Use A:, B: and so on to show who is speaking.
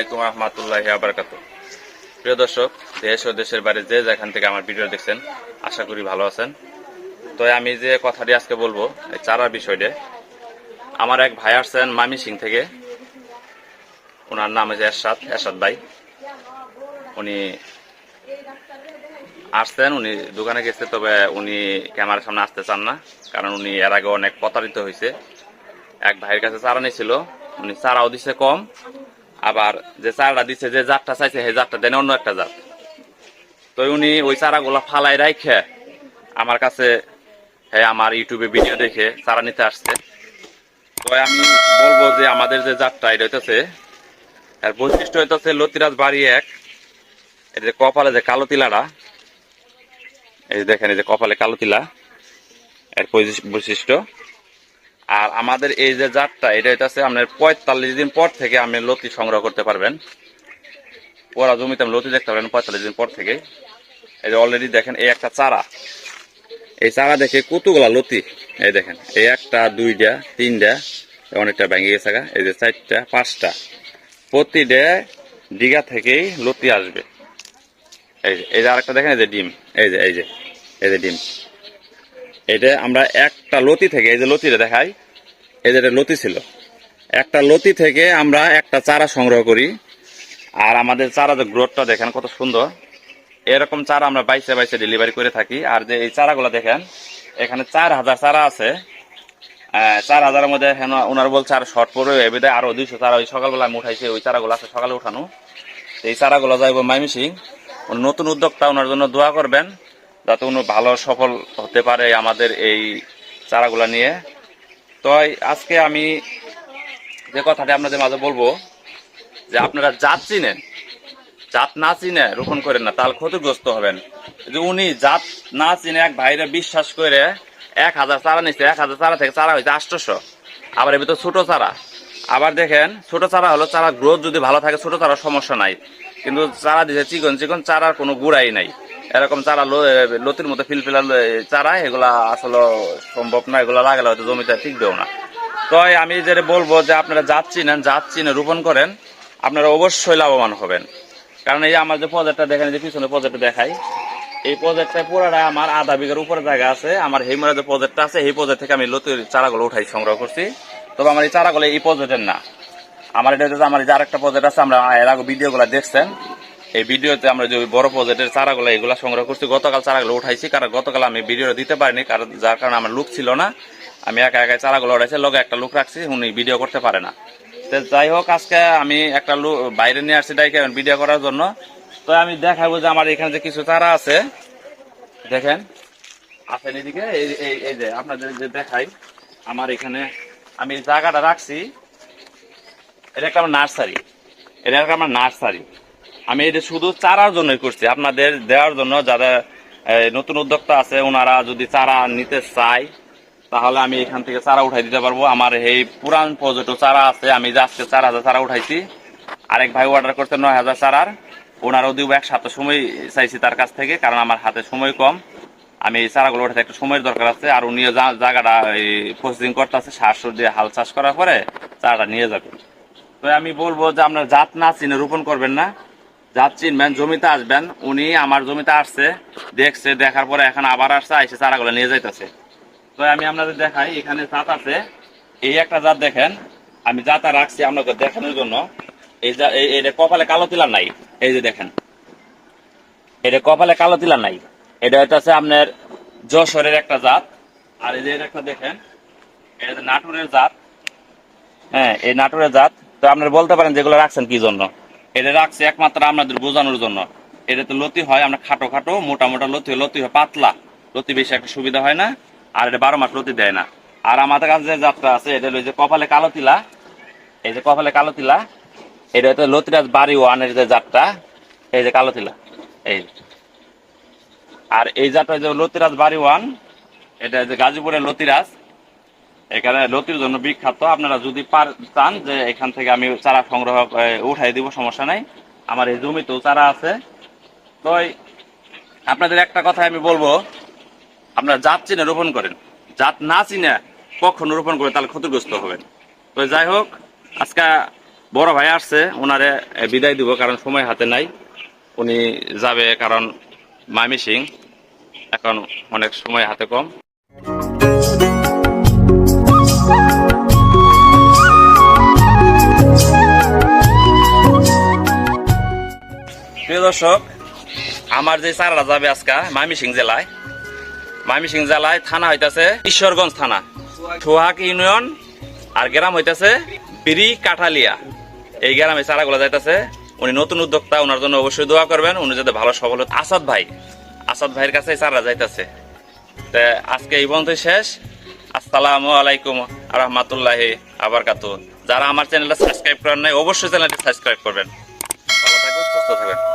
A: আসসালামু আলাইকুম রহমতুল্লাহ আবরকাত প্রিয় দর্শক, দেশ ও দেশের বাইরে যে যেখান থেকে আমার ভিডিও দেখছেন, আশা করি ভালো আছেন। তো আমি যে কথাটি আজকে বলব, এই চারার বিষয়টা, আমার এক ভাই আসছেন মামি সিং থেকে। ওনার নাম হচ্ছে এরশাদ এরশাদ ভাই। উনি আসছেন, উনি দোকানে গেছে, তবে উনি ক্যামেরার সামনে আসতে চান না, কারণ উনি এর আগে অনেক প্রতারিত হয়েছে। এক ভাইয়ের কাছে চারা নিয়েছিল, উনি চারাও দিছে কম আবার যে চারাটা দিছে, যে জাতটা চাইছে, সেই জাতটা দেন অন্য একটা জাত। তো উনি ওই চারাগুলা ফালাই রাখে আমার কাছে হ্যাঁ আমার ইউটিউবে ভিডিও দেখে চারা নিতে আসছে। তো আমি বলব যে আমাদের যে জাতটা, এটা হইতেছে, এর বৈশিষ্ট্য হইতেছে লতিরাজ বাড়ি এক, এই যে কপালে যে কালো তিলাটা এই দেখেন, এই যে কপালে কালো তিলা, এর বৈশিষ্ট্য। আর আমাদের এই যে জাতটা, এটা হইতেছে আপনার পঁয়তাল্লিশ দিন পর থেকে আপনি লতি সংগ্রহ করতে পারবেন। ওরা জমিতে আপনি লতি দেখতে পারবেন পঁয়তাল্লিশ দিন পর থেকে। এই যে অলরেডি দেখেন, এই একটা চারা। এই চারা দেখে কতগুলা লতি? এই দেখেন, এই একটা, দুইটা, তিনটা, অনেকটা ভেঙে গেছে। এই যে চারটা, পাঁচটা। প্রতিটা দিঘা থেকেই লতি আসবে। এই যে এই যে আরেকটা দেখেন, এই যে ডিম। এই যে এই যে এই যে ডিম। এটা আমরা একটা লতি থেকে, এই যে লতিটা দেখাই, এই যে এটা লতি ছিল। একটা লতি থেকে আমরা একটা চারা সংগ্রহ করি। আর আমাদের চারা যে গ্রোথটা দেখেন কত সুন্দর। এরকম চারা আমরা বাইসে বাইসে ডেলিভারি করে থাকি। আর যে এই চারাগুলো দেখেন, এখানে চার হাজার চারা আছে। চার হাজারের মধ্যে হেন ওনার বলছে আর শর্ট পড়ে এবারে আরও দুইশো চারা ওই সকালবেলা আমি উঠাইছি, ওই চারাগুলো আছে সকালে উঠানো। এই চারাগুলো যাইব মাইমিসিং। নতুন উদ্যোক্তা ওনার জন্য দোয়া করবেন। যাতে উনি ভালো সফল হতে পারে আমাদের এই চারাগুলা নিয়ে। তো আজকে আমি যে কথাটা আপনাদের মাঝে বলব, যে আপনারা জাত চিনেন, জাত না চিনে রোপণ করেন না, তাহলে ক্ষতিগ্রস্ত হবেন। যে উনি জাত না চিনে এক ভাইরে বিশ্বাস করে এক হাজার চারা নিচ্ছে এক হাজার চারা থেকে চারা হয়েছে আষ্টশো আবার এর ভিতর ছোট চারা। আবার দেখেন, ছোট চারা হলো চারা গ্রোথ যদি ভালো থাকে, ছোট চারা সমস্যা নাই। কিন্তু চারা দিছে চিকন চিকন চারার কোনো গুড়াই নাই। এরকম চারা লতির মতো ফিলফিলা লো- চারা, এগুলা আসলে সম্ভব না, এগুলা লাগালে হয়তো জমিতে টিকবেও না। তো আমি যেটা বলব যে আপনারা জাত চিনেন, জাত চিনে রোপণ করেন, আপনারা অবশ্যই লাভবান হবেন। কারণ এই আমার যে প্রজেক্টটা দেখেন যে পিছনে প্রজেক্টটা দেখাই, এই প্রজেক্টটা পুরোটা আমার আধা বিঘার উপরে জায়গা আছে, আমার হেমরা যে প্রজেক্টটা আছে এই প্রজেক্ট থেকে আমি লতির চারাগুলো উঠাই সংগ্রহ করছি। তবে আমার এই চারাগুলো এই প্রজেক্টের না। আমার এটা হচ্ছে আমার যে আরেকটা প্রজেক্ট আছে, আমরা এর আগে ভিডিওগুলো দেখছেন। এই ভিডিওতে আমরা যে বড় প্রজেক্টের চারাগুলো এগুলো সংগ্রহ করছি, গতকাল চারাগুলো উঠাইছি, কারণ গতকাল আমি ভিডিও দিতে পারিনি, কারণ যার কারণে আমার লুক ছিল না। আমি একা একা চারাগুলো উঠাইছি, লগে একটা লুক রাখছি, উনি ভিডিও করতে পারে না। তো যাই হোক, আজকে আমি একটা লু বাইরে নিয়ে আসছি ডাইকে ভিডিও করার জন্য। তো আমি দেখাবো যে আমার এখানে যে কিছু চারা আছে। দেখেন আছেন এদিকে এই যে আপনাদের যে দেখাই, আমার এখানে আমি জায়গাটা রাখছি। এটা একটা আমার নার্সারি। এটা একটা আমার নার্সারি। আমি এটা শুধু চারার জন্যই করছি। আপনাদের দেওয়ার জন্য যারা নতুন উদ্যোক্তা আছে, ওনারা যদি চারা নিতে চায়, তাহলে আমি এখান থেকে চারা উঠাই দিতে পারব। আমার এই পুরান পর্যটক চারা আছে, আমি যে আজকে চার হাজার চারা উঠাইছি, আরেক ভাই অর্ডার করছে নয় হাজার চারার। ওনারও দিব এক সপ্তাহ সময় চাইছি তার কাছ থেকে, কারণ আমার হাতে সময় কম। আমি এই চারাগুলো উঠাতে একটু সময়ের দরকার আছে, আর উনিও জায়গাটা প্রসেসিং করতে আছে সুর দিয়ে হাল চাষ করার পরে চারাটা নিয়ে যাবে তো আমি বলব যে আপনার জাত না চিনে রোপণ করবেন না। জমিতে আসবেন। উনি আমার জমিতে আসছে, দেখছে, দেখার পরে এখন আবার আসছে চারাগুলো নিয়ে যাইতেছে। তো আমি আপনাদের দেখাই, এখানে জাত আছে। এই একটা জাত দেখেন, আমি জাতা রাখছি দেখানোর জন্য। এই যা এটা কপালে কালো তিলা নাই, এই যে দেখেন। এটা কপালে কালো তিলা নাই। এটা হচ্ছে আপনার যশোরের একটা জাত। আর এই যে একটা দেখেন, এটা নাটোরের জাত। হ্যাঁ এই নাটোরের জাত। তো আপনারা বলতে পারেন যেগুলো রাখছেন কি জন্য? এটা রাখছে একমাত্র আপনাদের বোঝানোর জন্য। এটা তো লতি হয়, আমরা খাটো খাটো, মোটা মোটা লতি লতি হয় পাতলা। লতি বেশি একটা সুবিধা হয় না, আর এটা বারো মাস লতি দেয় না। আর আমাদের কাছে যে যাত্রা আছে, এটা এই যে কপালে কালো তিলা। এই যে কপালে কালো তিলা, এটা হচ্ছে লতিরাজ বাড়ি ওয়ানের যে যাত্রা এই যে কালো তিলা, এই। আর এই যাত্রা যে লতিরাজ বাড়ি ওয়ান, এটা যে গাজীপুরের লতিরাজ। এখানে লতির জন্য বিখ্যাত। আপনারা যদি পার চান যে এখান থেকে আমি চারা সংগ্রহ উঠাই দিব, সমস্যা নাই। আমার এই জমিতেও চারা আছে। তো আপনাদের একটা কথা আমি বলব। আপনারা জাত চিনে রোপণ করেন। জাত না চিনে কখন রোপণ করে তাহলে ক্ষতিগ্রস্ত হবেন। তো যাই হোক, আজকে বড় ভাই আসছে ওনারে বিদায় দিব, কারণ সময় হাতে নাই। উনি যাবে কারণ মামি সিং। এখন অনেক সময় হাতে কম। দর্শক, আমার যে চারাটা যাবে আজকা মামিসিং জেলায় মামিসিং জেলায় থানা হইতাছে ঈশ্বরগঞ্জ থানা। সোহাগ ইউনিয়ন আর গ্রাম হইতাছে বিরি কাঠালিয়া। এই গ্রামে চারাগুলো যাইতাছে। উনি নতুন উদ্যোক্তা ওনার জন্য অবশ্যই দোয়া করবেন। উনি যাতে ভালো সফল হন। আসাদ ভাই, আসাদ ভাইয়ের কাছে চারা যাইতাছে। তে আজকে এই পর্যন্ত শেষ। আসসালামু আলাইকুম রহমতুল্লাহি আবার কাতু যারা আমার চ্যানেলটা সাবস্ক্রাইব করেন নাই, অবশ্যই চ্যানেলটি সাবস্ক্রাইব করবেন। ভালো থাকবেন, সুস্থ থাকবেন।